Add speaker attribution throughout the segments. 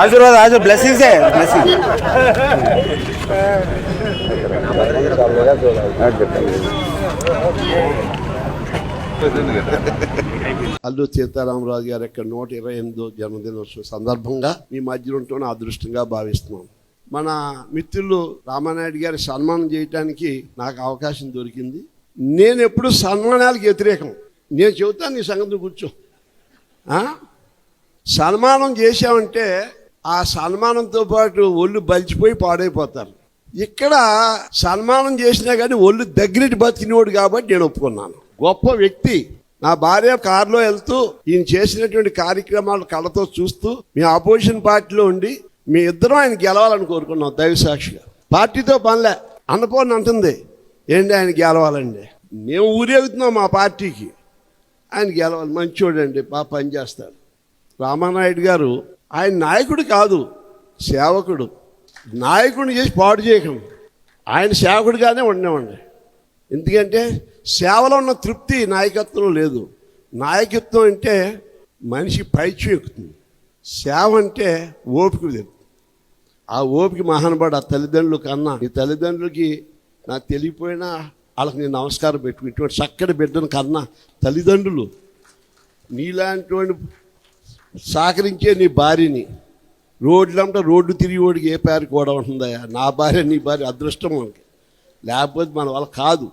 Speaker 1: ఆశీర్వాదం ఆశీర్వాద బ్లెస్సింగ్సే బ్లెస్సింగ్
Speaker 2: అల్లు సీతారామరాజు గారి యొక్క నూట ఇరవై ఎనిమిదో జన్మదినోత్సవ సందర్భంగా మీ మధ్యలో ఉంటున్న అదృష్టంగా భావిస్తున్నాం. మన మిత్రులు రామానాయుడు గారి సన్మానం చేయటానికి నాకు అవకాశం దొరికింది. నేను ఎప్పుడు సన్మానాలకు వ్యతిరేకం. నేను చెబుతాను నీ సంగతి కూర్చో. సన్మానం చేశామంటే ఆ సన్మానంతో పాటు ఒళ్ళు బలిచిపోయి పాడైపోతారు. ఇక్కడ సన్మానం చేసినా కానీ ఒళ్ళు దగ్గరికి బతికినోడు కాబట్టి నేను ఒప్పుకున్నాను. గొప్ప వ్యక్తి. నా భార్య కారులో వెళ్తూ ఈయన చేసినటువంటి కార్యక్రమాలు కళ్ళతో చూస్తూ మీ అపోజిషన్ పార్టీలో ఉండి మీ ఇద్దరం ఆయన గెలవాలని కోరుకున్నాం దైవ సాక్షిగా. పార్టీతో పనిలే. అన్నపూర్ణ అంటుంది ఏంటి ఆయన గెలవాలండి? మేము ఊరేగుతున్నాం మా పార్టీకి. ఆయన గెలవాలి. మంచోడండి బాగా పనిచేస్తాడు రామానాయుడు గారు ఆయన నాయకుడు కాదు సేవకుడు. నాయకుడిని చేసి పాడు చేయకం ఆయన సేవకుడిగానే ఉండేవండి ఎందుకంటే సేవలో ఉన్న తృప్తి నాయకత్వం లేదు. నాయకత్వం అంటే మనిషి పైచు ఎక్కుతుంది. సేవ అంటే ఓపిక లేదు. ఆ ఓపిక మహానుభాడు ఆ తల్లిదండ్రులు కన్నా ఈ తల్లిదండ్రులకి నాకు తెలియపోయినా వాళ్ళకి నేను నమస్కారం పెట్టుకుని ఇటువంటి చక్కటి బిడ్డను కన్నా తల్లిదండ్రులు నీలాంటి వాడిని సహకరించే నీ భార్యని. రోడ్లంటే రోడ్డు తిరిగి ఓడికి ఏ పేరు కూడా ఉంటుందా నా భార్య నీ భార్య అదృష్టం మనకి. లేకపోతే మన వల్ల కాదు.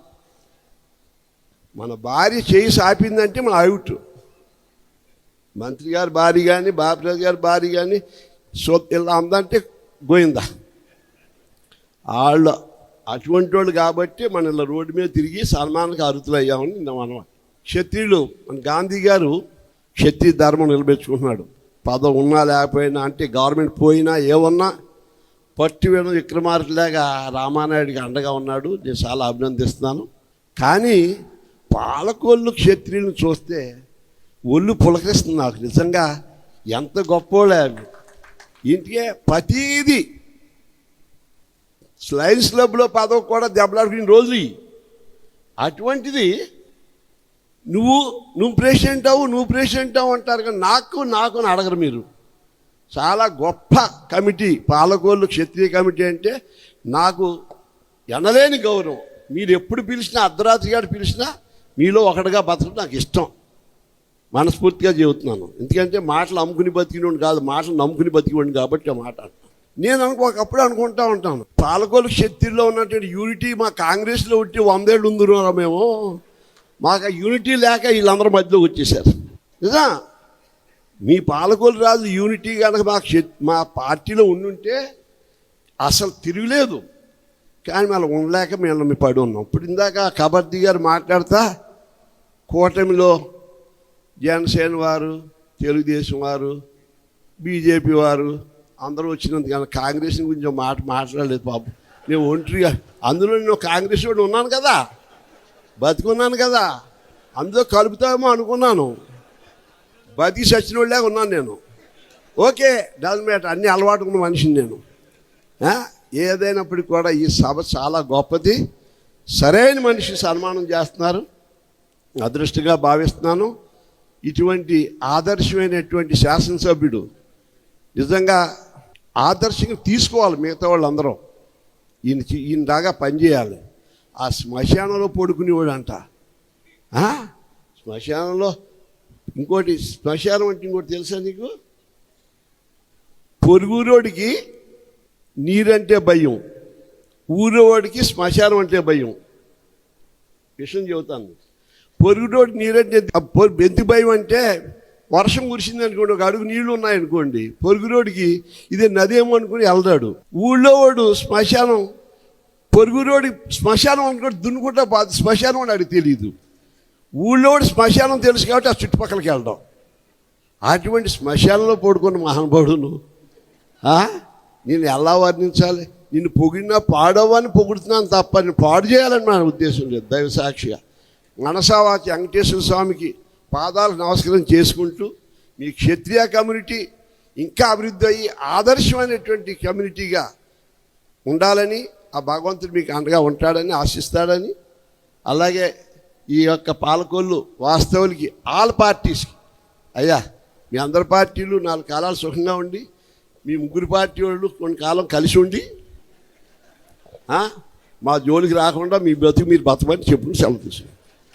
Speaker 2: మన భార్య చేయి సాపిందంటే మన అవుట్ మంత్రి గారి భార్య కానీ బాపిరాజు గారి భార్య కానీ సో ఇలా అందంటే గోయిందా వాళ్ళు అటువంటి వాళ్ళు కాబట్టి మన ఇలా రోడ్డు మీద తిరిగి సన్మానకు అరుతులు అయ్యామని మనం క్షత్రియులు మన గాంధీ గారు క్షత్రియ ధర్మం నిలబెట్టుకుంటున్నాడు. పదం ఉన్నా లేకపోయినా అంటే గవర్నమెంట్ పోయినా ఏమన్నా పట్టి వేణు విక్రమార్కులాగా రామానాయుడికి అండగా ఉన్నాడు. నేను చాలా అభినందిస్తున్నాను. కానీ పాలకొల్లు క్షత్రియులను చూస్తే ఒళ్ళు పులకరిస్తుంది నాకు. నిజంగా ఎంత గొప్పోళ్ళే అవి. ఇంటికే ప్రతీది స్లైన్స్ క్లబ్లో పదవి కూడా దెబ్బలాడుకునే రోజులు అటువంటిది నువ్వు నువ్వు ప్రెసిడెంట్ అవు నువ్వు ప్రెసిడెంట్ అవు అంటారు కానీ నాకు నాకు అని అడగరు మీరు. చాలా గొప్ప కమిటీ పాలకోళ్ళు క్షత్రియ కమిటీ అంటే నాకు ఎనలేని గౌరవం. మీరు ఎప్పుడు పిలిచినా అర్ధరాత్రి గారు పిలిచినా మీలో ఒకటిగా బతకడం నాకు ఇష్టం. మనస్ఫూర్తిగా చెబుతున్నాను. ఎందుకంటే మాటలు అమ్ముకుని బతికినోడు కాదు మాటలు నమ్ముకుని బతికివాడు కాబట్టి ఆ మాట నేను అనుకో ఒకప్పుడు అనుకుంటా ఉంటాను. పాలకోలు శక్తిలో ఉన్నటువంటి యూనిటీ మా కాంగ్రెస్లో ఉంటే వందేళ్ళు ఉందిరా మేము. మాకు యూనిటీ లేక వీళ్ళందరూ మధ్యలో వచ్చేసారు నిజా మీ పాలకులు రాజు యూనిటీ కనుక మాకు మా పార్టీలో ఉండుంటే అసలు తిరుగులేదు. కానీ మళ్ళీ ఉండలేక మేము మీ పడి ఉన్నాం. ఇప్పుడు ఇందాక కబడ్డీ గారు మాట్లాడతా కూటమిలో జనసేన వారు తెలుగుదేశం వారు బీజేపీ వారు అందరూ వచ్చినందుకు కానీ కాంగ్రెస్ గురించి మాట మాట్లాడలేదు బాబు. నేను ఒంటరిగా అందులో నేను కాంగ్రెస్ వాడు ఉన్నాను కదా. బతుకున్నాను కదా. అందులో కలుపుతామో అనుకున్నాను. బతికి సచిన వాళ్ళే ఉన్నాను నేను. ఓకే డజన్ మ్యాటర్ అన్ని అలవాటు ఉన్న మనిషిని నేను. ఏదైనప్పటికీ కూడా ఈ సభ చాలా గొప్పది. సరైన మనిషి సన్మానం చేస్తున్నారు. అదృష్టంగా భావిస్తున్నాను. ఇటువంటి ఆదర్శమైనటువంటి శాసనసభ్యుడు నిజంగా ఆదర్శంగా తీసుకోవాలి మిగతా వాళ్ళందరూ. ఈయన ఈయన దాకా పనిచేయాలి. ఆ శ్మశానంలో పడుకునేవాడు అంట శ్మశానంలో ఇంకోటి శ్మశానం అంటే ఇంకోటి తెలుసా నీకు? పొరుగురోడికి నీరంటే భయం ఊరోడికి శ్మశానం అంటే భయం. విషయం చెబుతాను. పొరుగురోడి నీరంటే ఆ ఎందుకు భయం అంటే వర్షం కురిసింది అనుకోండి ఒక అడుగు నీళ్ళు ఉన్నాయనుకోండి పొరుగురోడికి ఇదే నదేమో అనుకుని వెళ్తాడు. ఊళ్ళో వాడు శ్మశానం పొరుగురోడి శ్మశానం అనుకుంటే దున్నుకుంటా బాధ శ్మశానం అని అడిగి తెలియదు ఊళ్ళో శ్మశానం తెలుసు కాబట్టి ఆ చుట్టుపక్కలకి వెళ్ళడం అటువంటి శ్మశానంలో పడుకున్న మహానుభావుడును నేను ఎలా వర్ణించాలి? నిన్ను పొగిడినా పాడవని పొగుడుతున్నాను తప్ప నేను పాడు చేయాలని నా ఉద్దేశం లేదు దైవ సాక్షిగా. మనసావాచి వెంకటేశ్వర స్వామికి పాదాలు నమస్కారం చేసుకుంటూ మీ క్షత్రియ కమ్యూనిటీ ఇంకా అభివృద్ధి అయ్యి ఆదర్శమైనటువంటి కమ్యూనిటీగా ఉండాలని ఆ భగవంతుడు మీకు అండగా ఉంటాడని ఆశిస్తాడని. అలాగే ఈ యొక్క పాలకొల్లు వాస్తవులకి ఆల్ పార్టీస్కి అయ్యా మీ అందరి పార్టీలు నాలుగు కాలాలు సుఖంగా ఉండి మీ ముగ్గురు పార్టీ వాళ్ళు కొన్ని కాలం కలిసి ఉండి మా జోలికి రాకుండా మీ బ్రతుకు మీరు బతమని చెప్పుకుని సెలవు తీసుకుని